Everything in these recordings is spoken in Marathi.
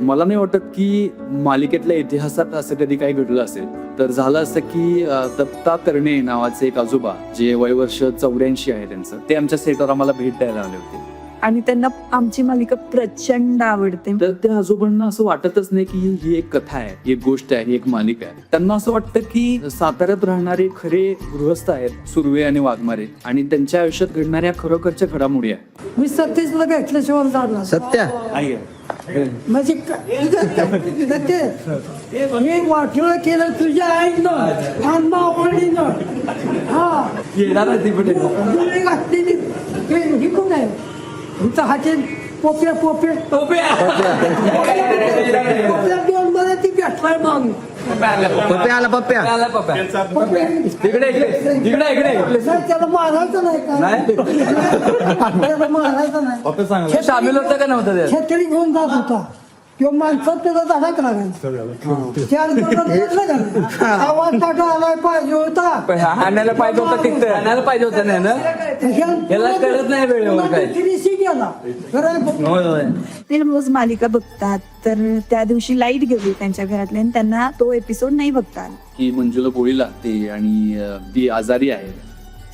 मला नाही वाटत की मालिकेतल्या इतिहासात असं कधी काही घडलं असेल. तर झालं असं की दत्ता तरणे नावाचे एक आजोबा जे वयवर्ष चौऱ्याऐंशी आहे त्यांचं ते आमच्या सेटवर आम्हाला भेट द्यायला आले होते. आणि त्यांना आमची मालिका प्रचंड आवडते. तर त्या आजोबांना असं वाटतच नाही की ही एक कथा आहे ही एक गोष्ट आहे ही एक मालिका आहे. त्यांना असं वाटतं की साताऱ्यात राहणारे खरे गृहस्थ आहेत सुर्वे आणि वाघमारे. आणि त्यांच्या आयुष्यात घडणाऱ्या खरोखरच्या घडामोडी आहेत. मी सतीशला भेटल्याशिवाय जाणार सत्या? म्हणजे क- ते मी वाटलं केलं तुझ्या आईनं आवडीनं हा. घातलेली. ही कोण आहे? तुमचं हाते पोपे पोपे पोपे दोन मला ती भेटलाय माणूस पप्प्या आला पप्प्या पोपे सर, त्याला मारायचं नाही का? त्याला मारायचं नाही. सामील होतं का नव्हतं त्यात? छत्री घेऊन जात होता. किंवा माणसात त्याचा लागायचा चार दिवस आवाज टाका आलाय पाहिजे होता. पण हा- हाणायला पाहिजे होतं तिथं. हाणायला पाहिजे होतं. नाही ना? याला कळत नाही वेळेवर काय. गेला. ते रोज मालिका बघतात. तर त्या दिवशी लाइट गेली त्यांच्या घरातले आणि त्यांना तो एपिसोड नाही बघता आला. की मंजूला गोळी लागते आणि अं, ती आजारी आहे.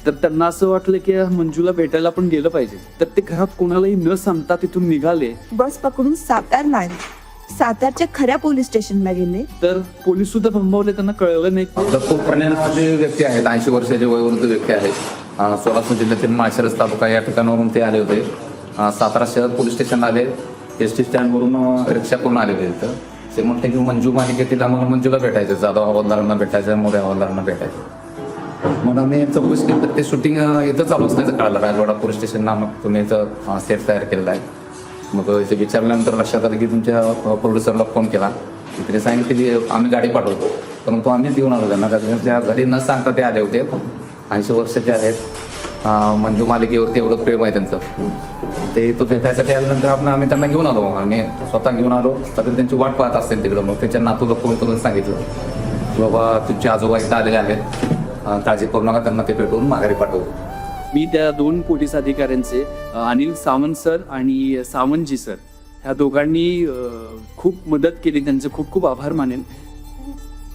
तर त्यांना असं वाटलं की मंजूला भेटायला पण गेलं पाहिजे. तर ते घरात कोणालाही न सांगता तिथून निघाले. बस पकडून सातारला आले सातारच्या खऱ्या पोलीस स्टेशनला गेले. तर पोलीस सुद्धा थांबवले त्यांना कळलं नाही. व्यक्ती आहेत. ऐंशी वर्षाचे वयोवृद्ध व्यक्ती आहेत. अं, सोलापूर जिल्ह्यातील माळशिरस तालुका या ठिकाणावरून ते आले होते. सातारा शहर पोलीस स्टेशन आले. एस टी स्टँडवरून रिक्षा करून आले होते इथं. ते म्हणते की मंजू मालिकेतील आम्हाला मंजूला भेटायचं जाधव हवालदारांना भेटायचं मोठ्या हवालदारांना भेटायचं म्हणून आम्ही चौकशी केली तर ते शूटिंग इथं चालू असल्याचं कळलं राजवाडा पोलीस स्टेशन मग तुम्ही इथं सेट तयार केलेला आहे. मग इथे विचारल्यानंतर लक्षात आलं की तुमच्या प्रोड्युसरला फोन केला. तिथे सांगितलं की आम्ही गाडी पाठवतो. परंतु आम्ही देऊन आलो त्यांना. त्या घरी न सांगता ते आले होते. ऐंशी वर्षाचे आहेत मंजू मालिकेवरती एवढं प्रेम आहे त्यांचं. ते तो भेटायसाठी आल्यानंतर आपण आम्ही त्यांना घेऊन आलो. आणि स्वतः घेऊन आलो. तर त्यांची वाट पाहत असतील तिकडं. मग त्यांच्या नातूला फोन करून सांगितलं. की बाबा तुमचे आजोबा इथं आलेले आहेत. काळजी करू नका. त्यांना ते भेटून माघारी पाठवू. मी त्या दोन पोलीस अधिकाऱ्यांचे अनिल सावंत सर आणि सावंतजी सर ह्या दोघांनी खूप मदत केली. त्यांचे खूप खूप आभार मानेन.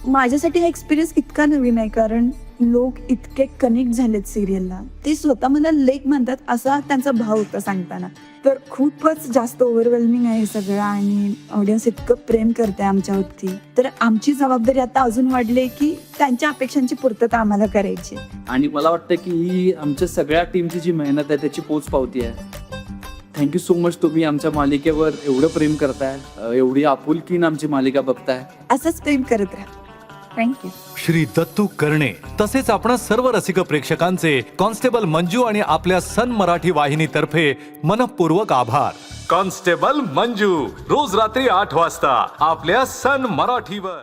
माझ्यासाठी हा एक्सपिरियन्स इतका नवीन आहे. कारण लोक इतके कनेक्ट झालेत सिरियलला ते स्वतः मला लेख म्हणतात असा त्यांचा भाव होता सांगताना. तर खूपच जास्त ओव्हरवेल्मिंग आहे सगळं आणि ऑडियन्स इतकं प्रेम करते आमच्यावरती. तर आमची जबाबदारी आता अजून वाढली की त्यांच्या अपेक्षांची पूर्तता आम्हाला करायची. आणि मला वाटतं की ही आमच्या सगळ्या टीमची जी मेहनत आहे त्याची पोच पावती आहे. थँक्यू सो मच तुम्ही आमच्या मालिकेवर एवढं प्रेम करताय एवढी आपुलकीन आमची मालिका बघताय. असंच प्रेम करत राहा. थँक्यू श्री दत्तू कर्णे तसेच आपण सर्व रसिक प्रेक्षकांचे कॉन्स्टेबल मंजू आणि आपल्या सन मराठी वाहिनीतर्फे मनपूर्वक आभार. कॉन्स्टेबल मंजू रोज रात्री आठ वाजता आपल्या सन मराठीवर.